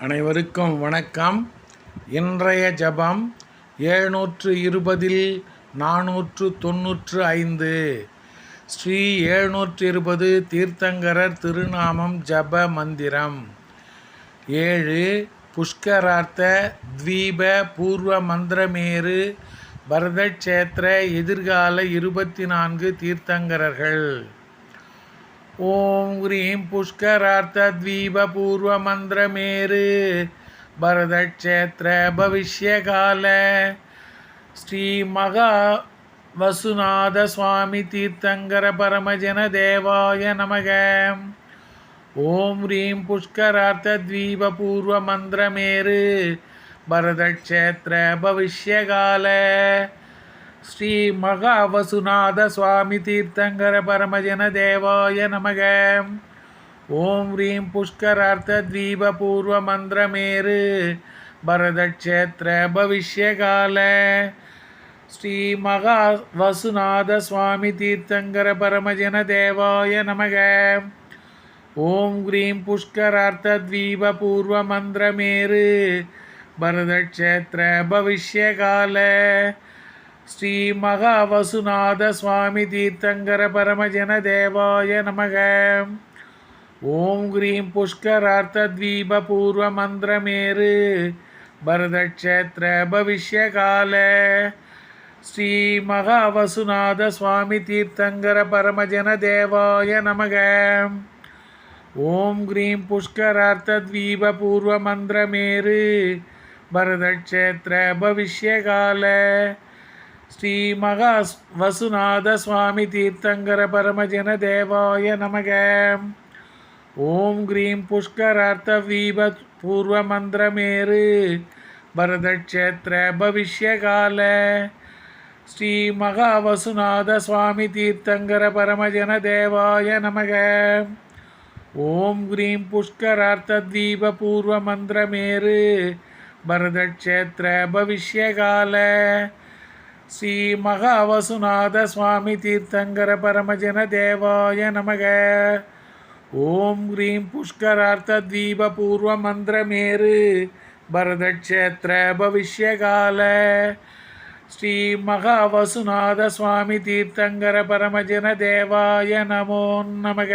அனைவருக்கும் வணக்கம். இன்றைய ஜபம் ஏழ்நூற்று இருபதில் நானூற்று தொன்னூற்று ஐந்து. ஸ்ரீ ஏழ்நூற்று இருபது தீர்த்தங்கரர் திருநாமம் ஜப மந்திரம். ஏழு புஷ்கரார்த்த த்வீப பூர்வ மந்திரமேரு பரதக்ஷேத்திர எதிர்கால இருபத்தி நான்கு தீர்த்தங்கரர்கள். ॐ ह्रीं पुष्करार्थद्वीपपूर्वमन्त्रमेरु भरतक्षेत्रभविष्यकाल श्रीमगा वसुनाथस्वामितीर्थङ्करपरमजनदेवाय नमः ॐ ह्रीं पुष्करार्थद्वीपपूर्वमन्त्रमेरु भरतक्षेत्रभविष्यकाल ஸ்ரீ மகாவசுநாத சுவாமி தீர்த்தங்கர பரமஜன தேவாய நமக. ஓம் ஹ்ரீம் புஷ்கரார்த்த தீப பூர்வ மந்திரமேரு பரதக்ஷேத்திர பவிஷ்யகால. ஸ்ரீ மகா வசுநாத சுவாமி தீர்த்தங்கர பரமஜன தேவாய நமக. ஓம் ஹ்ரீம் புஷ்கரார்த்த தீப பூர்வ மந்திரமேரு பரதக்ஷேத்திர பவிஷ்யகால. ஸ்ரீ மகாவசுநாத சுவாமி தீர்த்தங்கர பரமஜன தேவாய நமக. ஓம் கிரீம் புஷ்கரார்த்த தீப பூர்வ மந்திரமேரு பரதக்ஷேத்திர பவிஷ்யகால ஸ்ரீ மகாவசுநாத சுவாமி தீர்த்தங்கர பரமஜன தேவாய நமக. ஓம் கிரீம் புஷ்கரார்த்த தீப பூர்வ மந்திரமேரு பரதக்ஷேத்திர பவிஷ்யகால ஸ்ரீ மகா வசுநாத சுவாமி தீர்த்தங்கர பரமஜன தேவாய நமக. ஓம் கிரீம் புஷ்கரார்த்த வீப பூர்வ மந்திரமேரு பரதக்ஷேத்திர பவிஷ்யகால. ஸ்ரீ மகா வசுநாத சுவாமி தீர்த்தங்கர பரமஜன தேவாய நமக. ஓம் கிரீம் புஷ்கரார்த்த தீப பூர்வ மந்திரமேரு பரதக்ஷேத்திர பவிஷ்யகால. ஸ்ரீ மகாவசுநாத சுவாமி தீர்த்தங்கர பரமஜன தேவாய நமக. ஓம் ஹ்ரீம் புஷ்கரார்த்த தீப பூர்வ மந்திரமேரு பரதக்ஷேத்திர பவிஷ்யகால. ஸ்ரீ மகாவசுநாத சுவாமி தீர்த்தங்கர பரமஜன தேவாய நமோ நமக.